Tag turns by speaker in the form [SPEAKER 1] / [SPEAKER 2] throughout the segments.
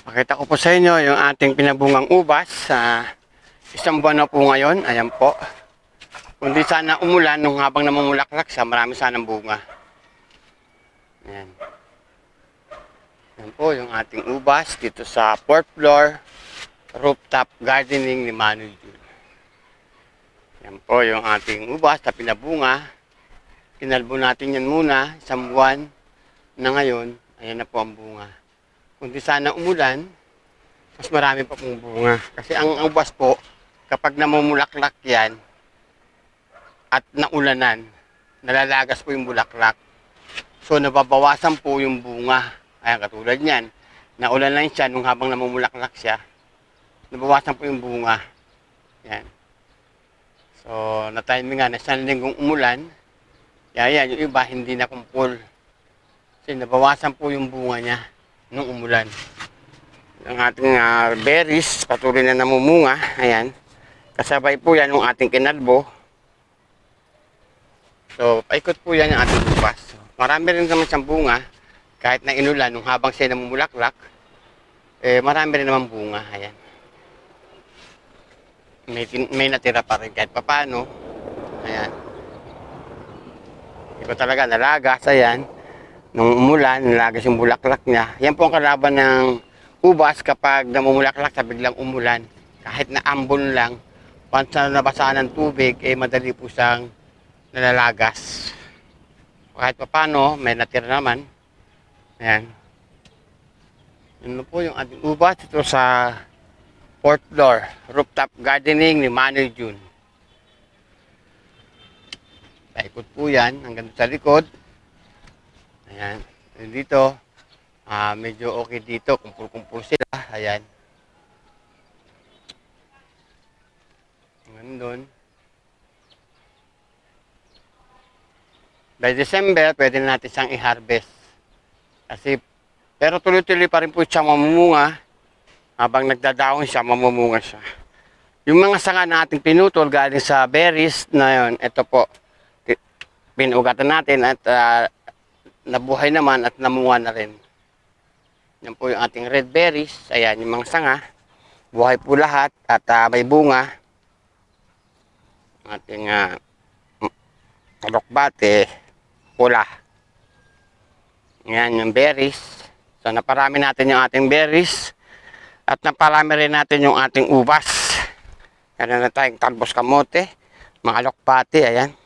[SPEAKER 1] Pakita ko po sa inyo yung ating pinabungang ubas sa isang buwan na po ngayon. Ayan po. Kundi sana umulan nung habang namumulaklak siya, marami sanang bunga. Ayan. Ayan po yung ating ubas dito sa fourth floor rooftop gardening ni Manu Jun. Yan po yung ating ubas na pinabunga. Kinalbo natin yan muna, isang buwan na ngayon, ayan na po ang bunga. Kundi sana umulan, mas marami pa pong bunga. Kasi ang ubas po, kapag namumulaklak yan, at naulanan, nalalagas po yung bulaklak. So nababawasan po yung bunga. Ayan, katulad niyan. Naulan lang siya nung habang namumulaklak siya. Nabawasan po yung bunga. Yan. So, na-timing nga na isang linggong umulan. Yan, yan, yung iba hindi na kumpul. Kasi nabawasan po yung bunga niya nung umulan. Ang ating ah, berries, patuloy na namumunga. Ayan. Kasabay po yan yung ating kinalbo. So, paikot po yan yung ating bukas. Marami rin naman siyang bunga. Kahit na inulan, nung habang siya namumulaklak, eh, marami rin naman bunga. Ayan. May, may natira pa rin kahit papano. Ayan. Hindi talaga nalagas. Ayan. Nung umulan, nalagas yung bulaklak niya. Yan po ang kalaban ng ubas kapag namumulaklak sa biglang umulan. Kahit na ambon lang, once na nabasaan ng tubig, eh madali po siyang nalalagas. Kahit papano, may natira naman. Ayan. Yun po yung ating ubas ito sa fourth floor, rooftop gardening ni Manoy Jun. Paikot po yan hanggang sa likod. Ayan. Dito, ah medyo okay dito, kumpul-kumpul sila. Ayan. Doon. By December, pwede na natin siyang i-harvest. Kasi, pero tuloy-tuloy pa rin po siya mamumunga. Habang nagdadaon siya, mamumunga siya. Yung mga sanga na ating pinutol galing sa berries na yun, ito po, pinugatan natin at ah, nabuhay naman at namunga na rin. Yan po yung ating red berries. Ayan, yung mga sanga. Buhay po lahat at ah, may bunga. Ating uh, kalokbate, pula. Yan yung berries. So naparami natin yung ating berries. At naparami rin natin yung ating ubas. Meron na tayong talbos kamote, mga lokpati, ayan.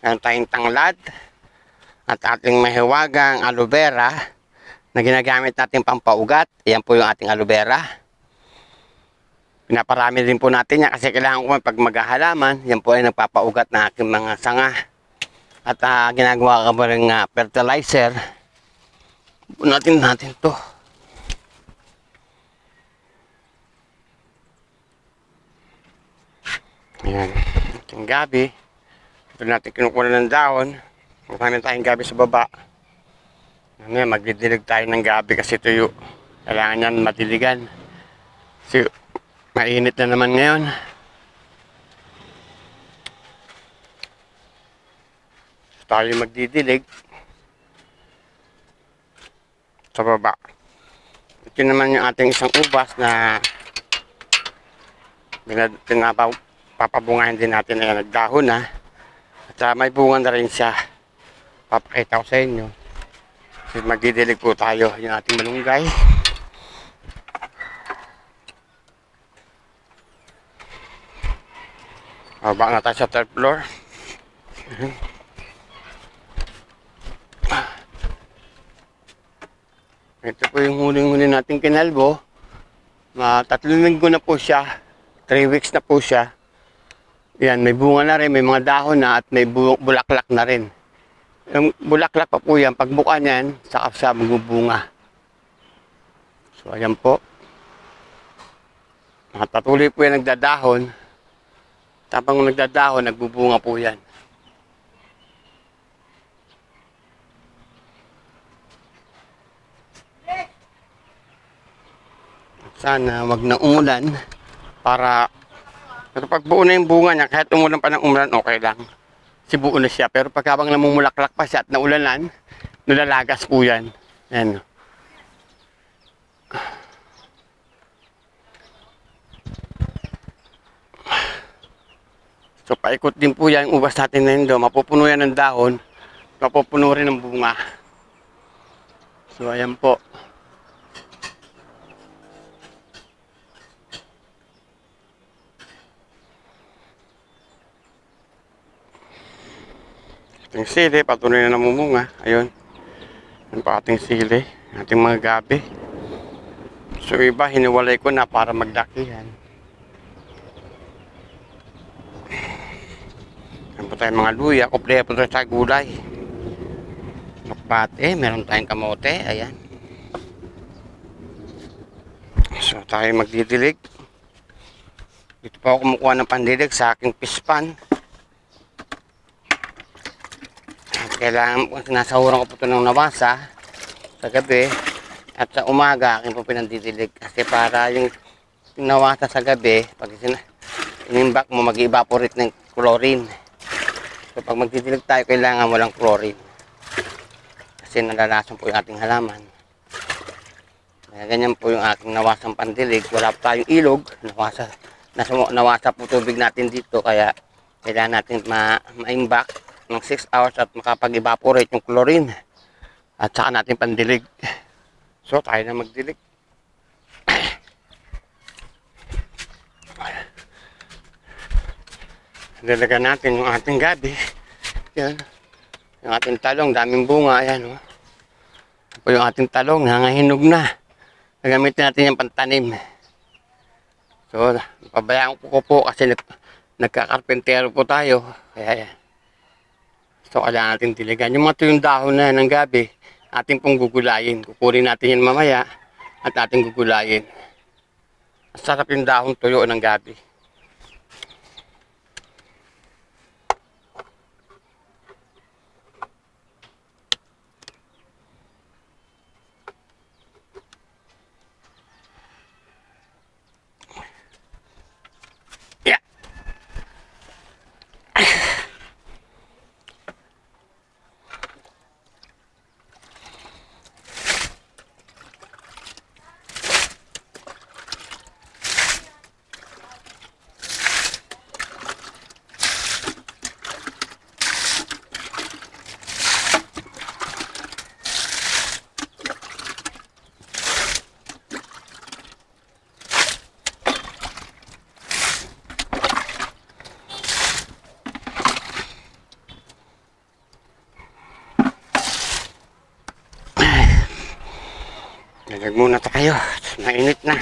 [SPEAKER 1] Meron tayong tanglad at ating mahiwagang aloe vera na ginagamit natin pampaugat. Ayan po yung ating aloe vera. Pinaparami din po natin yan kasi kailangan ko pag maghahalaman, yan po ay nagpapaugat na aking mga sanga. At ah, ginagawa ko rin nga fertilizer. Natin natin to. Ayan. Ating gabi. Ito natin kinukuha ng dahon. Marami tayong gabi sa baba. Ano yan, magdidilig tayo ng gabi kasi tuyo. Kailangan yan matiligan. Kasi mainit na naman ngayon. Tayo magdidilig sa baba. Ito naman yung ating isang ubas na binad- pinapa- papabungahin din natin na nagdahon na. At may bunga na rin siya. Papakita ko sa inyo. Kasi magdidilig po tayo yung ating malunggay. Baba na tayo sa third floor. Ito po yung huling-huli nating kinalbo. Ma tatlong linggo na po siya. Three weeks na po siya. Yan, may bunga na rin, may mga dahon na at may bu- bulaklak na rin. Yung bulaklak pa po yan, pagbuka niyan, saka siya magbubunga. So, ayan po. At patuloy po yan nagdadahon. Tapang nagdadahon, nagbubunga po yan. Sana wag na umulan para pero pag buo na yung bunga niya, kahit umulan pa ng umulan, okay lang. Si buo na siya. Pero pag habang namumulaklak pa siya at naulanan, Nilalagas po yan. Ayan. So paikot din po yan, yung ubas natin na doon. Mapupuno yan ng dahon. Mapupuno rin ng bunga. So ayan po. Ating sili, patuloy na namumunga. Ayun. Yan pa ating sili. Ating mga gabi. So iba, hiniwalay ko na para magdaki yan. Po tayong mga luya. Kompleto tayo sa gulay. Makbate, meron tayong kamote. Ayan. So tayo magdidilig. Dito pa ako kumukuha ng pandilig sa aking pispan. Kailangan, nasahuran ko po ito ng nawasa sa gabi at sa umaga akin po pinandidilig kasi para yung nawasa sa gabi pag inimbak mo mag-evaporate ng chlorine. So pag magdidilig tayo kailangan walang chlorine. Kasi nalalason po yung ating halaman. Kaya ganyan po yung aking nawasang pandilig. Wala pa tayong ilog. Nawasa, nasa, nawasa po tubig natin dito kaya kailangan natin ma, ma-imbak ng 6 hours at makapag-evaporate yung chlorine at saka natin pandilig so tayo na magdilig Dalaga natin yung ating gabi. Yan. Yung ating talong, daming bunga. Ayan, oh. Ito yung ating talong, nangahinog na. Nagamitin natin yung pantanim. So, pabayaan ko po kasi nag, nagkakarpentero po tayo. Kaya yan. So, kailangan natin diligan. Yung mga tuyong dahon na ng gabi, ating pong gugulayin. Kukurin natin yan mamaya at ating gugulayin. Masarap yung dahon tuyo ng gabi. Dalag muna tayo. Mainit na.